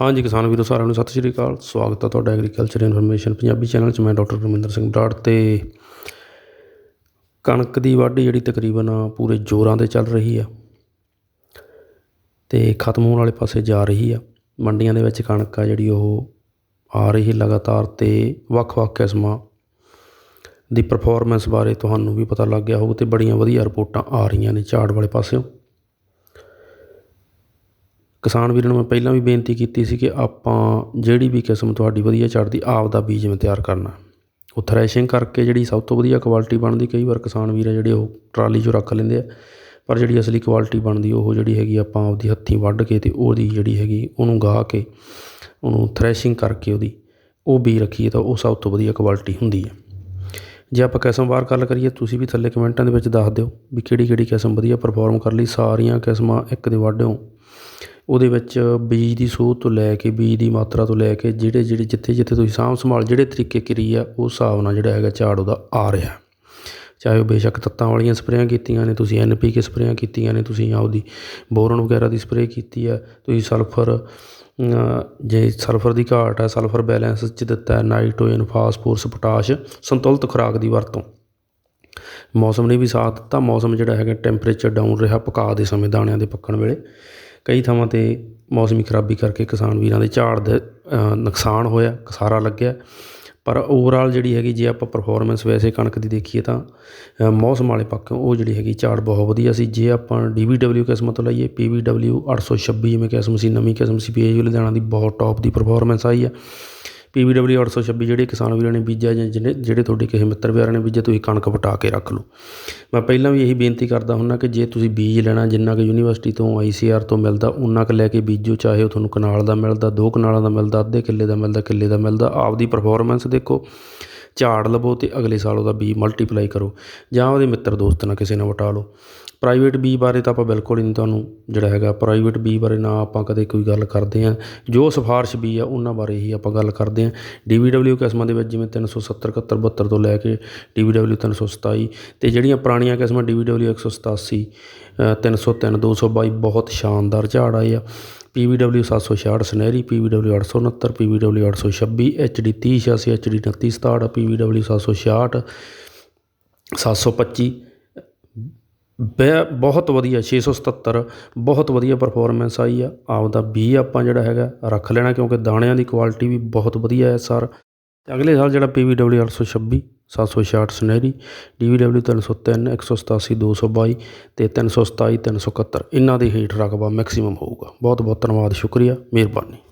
ਹਾਂਜੀ ਕਿਸਾਨ ਵੀਰੋ, ਸਾਰਿਆਂ ਨੂੰ ਸਤਿ ਸ਼੍ਰੀ ਅਕਾਲ। ਸਵਾਗਤ ਹੈ ਤੁਹਾਡਾ ਐਗਰੀਕਲਚਰ ਇਨਫੋਰਮੇਸ਼ਨ ਪੰਜਾਬੀ ਚੈਨਲ 'ਚ। ਮੈਂ ਡਾਕਟਰ ਗੁਰਮਿੰਦਰ ਸਿੰਘ ਬਰਾੜ ਤੇ ਕਣਕ ਦੀ ਵਾਢੀ ਜਿਹੜੀ ਤਕਰੀਬਨ ਪੂਰੇ ਜ਼ੋਰਾਂ ਤੇ ਚੱਲ ਰਹੀ ਆ ਤੇ ਖਤਮ ਹੋਣ ਵਾਲੇ ਪਾਸੇ ਜਾ ਰਹੀ ਆ। ਮੰਡੀਆਂ ਦੇ ਵਿੱਚ ਕਣਕ ਆ ਜਿਹੜੀ ਉਹ ਆ ਰਹੀ ਲਗਾਤਾਰ ਤੇ ਵੱਖ-ਵੱਖ ਕਿਸਮਾਂ ਦੀ ਪਰਫਾਰਮੈਂਸ ਬਾਰੇ ਤੁਹਾਨੂੰ ਵੀ ਪਤਾ ਲੱਗ ਗਿਆ ਹੋਊ ਤੇ ਬੜੀਆਂ ਵਧੀਆ ਰਿਪੋਰਟਾਂ ਆ ਰਹੀਆਂ ਨੇ ਝਾੜ ਵਾਲੇ ਪਾਸਿਓਂ। ਕਿਸਾਨ ਵੀਰਾਂ ਨੂੰ ਮੈਂ ਪਹਿਲਾਂ ਵੀ ਬੇਨਤੀ ਕੀਤੀ ਸੀ ਕਿ ਆਪਾਂ ਜਿਹੜੀ ਵੀ ਕਿਸਮ ਤੁਹਾਡੀ ਵਧੀਆ ਚੜ੍ਹਦੀ, ਆਪ ਦਾ ਬੀਜ ਮੈਂ ਤਿਆਰ ਕਰਨਾ। ਉਹ ਥ੍ਰੈਸ਼ਿੰਗ ਕਰਕੇ ਜਿਹੜੀ ਸਭ ਤੋਂ ਵਧੀਆ ਕੁਆਲਿਟੀ ਬਣਦੀ, ਕਈ ਵਾਰ ਕਿਸਾਨ ਵੀਰ ਆ ਜਿਹੜੇ ਉਹ ਟਰਾਲੀ 'ਚੋਂ ਰੱਖ ਲੈਂਦੇ ਆ, ਪਰ ਜਿਹੜੀ ਅਸਲੀ ਕੁਆਲਿਟੀ ਬਣਦੀ, ਉਹ ਜਿਹੜੀ ਹੈਗੀ ਆਪਾਂ ਆਪਦੀ ਹੱਥੀਂ ਵੱਢ ਕੇ ਅਤੇ ਉਹਦੀ ਜਿਹੜੀ ਹੈਗੀ, ਉਹਨੂੰ ਗਾਹ ਕੇ, ਉਹਨੂੰ ਥ੍ਰੈਸ਼ਿੰਗ ਕਰਕੇ ਉਹਦੀ ਉਹ ਬੀ ਰੱਖੀਏ ਤਾਂ ਉਹ ਸਭ ਤੋਂ ਵਧੀਆ ਕੁਆਲਿਟੀ ਹੁੰਦੀ ਹੈ ਜੇ ਆਪਾਂ ਕਿਸਮ ਵਾਰ ਗੱਲ ਕਰੀਏ, ਤੁਸੀਂ ਵੀ ਥੱਲੇ ਕਮੈਂਟਾਂ ਦੇ ਵਿੱਚ ਦੱਸ ਦਿਓ ਵੀ ਕਿਹੜੀ ਕਿਹੜੀ ਕਿਸਮ ਵਧੀਆ ਪਰਫਾਰਮ ਕਰ ਲਈ, ਸਾਰੀਆਂ ਕਿਸਮਾਂ ਇੱਕ ਦੇ ਵਾਢਿਓ ਉਹਦੇ ਵਿੱਚ ਬੀਜ ਦੀ ਸੋਧ ਤੋਂ ਲੈ ਕੇ, ਬੀਜ ਦੀ ਮਾਤਰਾ ਤੋਂ ਲੈ ਕੇ, ਜਿਹੜੇ ਜਿਹੜੇ, ਜਿੱਥੇ ਜਿੱਥੇ ਤੁਸੀਂ ਸਾਂਭ ਸੰਭਾਲ ਜਿਹੜੇ ਤਰੀਕੇ ਕਰੀ ਆ, ਉਹ ਹਿਸਾਬ ਨਾਲ ਜਿਹੜਾ ਹੈਗਾ ਝਾੜ ਉਹਦਾ ਆ ਰਿਹਾ ਚਾਹੇ ਉਹ ਬੇਸ਼ੱਕ ਤੱਤਾਂ ਵਾਲੀਆਂ ਸਪਰੇਆਂ ਕੀਤੀਆਂ ਨੇ, ਤੁਸੀਂ ਐਨ ਪੀ ਕੇ ਸਪਰੇਆਂ ਕੀਤੀਆਂ ਨੇ, ਤੁਸੀਂ ਆਪਦੀ ਬੋਰਨ ਵਗੈਰਾ ਦੀ ਸਪਰੇਅ ਕੀਤੀ ਆ, ਤੁਸੀਂ ਸਲਫਰ ਜੇ ਸਲਫਰ ਦੀ ਘਾਟ ਹੈ ਸਲਫਰ ਬੈਲੈਂਸ 'ਚ ਦਿੱਤਾ ਹੈ, ਨਾਈਟ੍ਰੋਜਨ, ਫਾਸਫੋਰਸ, ਪੋਟਾਸ਼, ਸੰਤੁਲਿਤ ਖੁਰਾਕ ਦੀ ਵਰਤੋਂ। ਮੌਸਮ ਨੇ ਵੀ ਸਾਥ ਦਿੱਤਾ, ਮੌਸਮ ਜਿਹੜਾ ਹੈਗਾ ਟੈਂਪਰੇਚਰ ਡਾਊਨ ਰਿਹਾ, ਪਕਾ ਦੇ ਸਮੇਂ ਦਾਣਿਆਂ ਦੇ ਪੱਕਣ ਵੇਲੇ। ਕਈ ਥਾਵਾਂ ਤੇ ਮੌਸਮੀ ਖਰਾਬੀ ਕਰਕੇ ਕਿਸਾਨ ਵੀਰਾਂ ਦੇ ਝਾੜ ਦੇ ਨੁਕਸਾਨ ਹੋਇਆ ਕਸਾਰਾ ਲੱਗਿਆ। ਪਰ ਓਵਰਆਲ ਜਿਹੜੀ ਹੈਗੀ, ਜੇ ਆਪਾਂ ਪਰਫੋਰਮੈਂਸ ਵੈਸੇ ਕਣਕ ਦੀ ਦੇਖੀਏ ਤਾਂ ਮੌਸਮ ਵਾਲੇ ਪੱਖੋਂ ਉਹ ਜਿਹੜੀ ਹੈਗੀ ਝਾੜ ਬਹੁਤ ਵਧੀਆ ਸੀ। ਜੇ ਆਪਾਂ ਡੀਵੀਡਬਲਿਊ ਕਿਸਮ ਤੋਂ ਲਈਏ ਪੀਵੀਡਬਲਿਊ 826 ਜਿਵੇਂ ਕਿਸਮ ਸੀ, ਨਵੀਂ ਕਿਸਮ ਸੀ ਪੀਏਯੂ ਲੁਧਿਆਣਾ ਦੀ ਬਹੁਤ ਟੌਪ ਦੀ ਪਰਫੋਰਮੈਂਸ ਆਈ ਹੈ ਪੀਵੀਡਬਲਿਊ 826 ਜਿਹੜੇ ਕਿਸਾਨ ਵੀਰਾਂ ਨੇ ਬੀਜਿਆ ਜਾਂ ਜਿਹੜੇ ਜਿਹੜੇ ਤੁਹਾਡੇ ਕਿਸੇ ਮਿੱਤਰ ਪਿਆਰਾਂ ਨੇ ਬੀਜਿਆ, ਤੁਸੀਂ ਕਣਕ ਵਟਾ ਕੇ ਰੱਖ ਲਓ। ਮੈਂ ਪਹਿਲਾਂ ਵੀ ਇਹੀ ਬੇਨਤੀ ਕਰਦਾ ਹੁੰਦਾ ਕਿ ਜੇ ਤੁਸੀਂ ਬੀਜ ਲੈਣਾ, ਜਿੰਨਾ ਕਿ ਯੂਨੀਵਰਸਿਟੀ ਤੋਂ ਆਈਸੀਆਰ ਤੋਂ ਮਿਲਦਾ, ਉਨਾ ਕੁ ਲੈ ਕੇ ਬੀਜੋ, ਚਾਹੇ ਉਹ ਤੁਹਾਨੂੰ ਕਨਾਲ ਦਾ ਮਿਲਦਾ, ਦੋ ਕਨਾਲਾਂ ਦਾ ਮਿਲਦਾ, ਅੱਧੇ ਕਿੱਲੇ ਦਾ ਮਿਲਦਾ, ਕਿੱਲੇ ਦਾ ਮਿਲਦਾ, ਆਪਦੀ ਪਰਫਾਰਮੈਂਸ ਦੇਖੋ, ਝਾੜ ਲਵੋ ਤੇ ਅਗਲੇ ਸਾਲ ਉਹਦਾ ਬੀਜ ਮਲਟੀਪਲਾਈ ਕਰੋ। ਜਾਂ ਉਹਦੇ ਮਿੱਤਰ ਦੋਸਤ ਨਾਲ ਕਿਸੇ ਨਾਲ ਵਟਾ ਲਓ। ਪ੍ਰਾਈਵੇਟ ਬੀ ਬਾਰੇ ਤਾਂ ਆਪਾਂ ਬਿਲਕੁਲ ਹੀ ਨਹੀਂ ਤੁਹਾਨੂੰ ਜਿਹੜਾ ਹੈਗਾ ਪ੍ਰਾਈਵੇਟ ਬੀ ਬਾਰੇ ਨਾ ਆਪਾਂ ਕਦੇ ਕੋਈ ਗੱਲ ਕਰਦੇ ਹਾਂ। ਜੋ ਸਿਫਾਰਿਸ਼ ਬੀ ਆ ਉਹਨਾਂ ਬਾਰੇ ਹੀ ਆਪਾਂ ਗੱਲ ਕਰਦੇ ਹਾਂ। ਡੀਵੀਡਬਲਿਊ ਕਿਸਮਾਂ ਦੇ ਵਿੱਚ ਜਿਵੇਂ 370 71 72 ਤੋਂ ਲੈ ਕੇ ਡੀਵੀਡਬਲਿਊ 327 ਤੇ ਜਿਹੜੀਆਂ ਪੁਰਾਣੀਆਂ ਕਿਸਮਾਂ ਡੀਵੀਡਬਲਿਊ 187 ਅ, 303 222 ਬਹੁਤ ਸ਼ਾਨਦਾਰ ਝਾੜ ਆਏ ਆ। ਪੀਵੀਡਬਲਿਊ 766 ਸੁਨਹਿਰੀ ਪੀਵੀਡਬਲਿਊ 869 ਪੀਵੀਡਬਲਿਊ 826 ਐਚਡੀ 3086 ਐਚਡੀ 2967 ਪੀਵੀਡਬਲਿਊ 766 725 ਬੈ- ਬਹੁਤ ਵਧੀਆ 677 ਬਹੁਤ ਵਧੀਆ ਪਰਫੋਰਮੈਂਸ ਆਈ ਆ। ਆਪਦਾ ਬੀ ਆਪਾਂ ਜਿਹੜਾ ਹੈਗਾ ਰੱਖ ਲੈਣਾ, ਕਿਉਂਕਿ ਦਾਣਿਆਂ ਦੀ ਕੁਆਲਿਟੀ ਵੀ ਬਹੁਤ ਵਧੀਆ ਹੈ ਸਰ ਤੇ ਅਗਲੇ ਸਾਲ ਜਿਹੜਾ ਪੀਵੀਡਬਲਿਊ 826 766 ਸੁਨਹਿਰੀ ਡੀਵੀਡਬਲਿਊ 303 187 222 ਤੇ 327 371 ਇਹਨਾਂ ਦੇ ਹੇਠ ਰਕਬਾ ਮੈਕਸਿਮਮ ਹੋਊਗਾ। ਬਹੁਤ ਬਹੁਤ ਧੰਨਵਾਦ, ਸ਼ੁਕਰੀਆ, ਮਿਹਰਬਾਨੀ।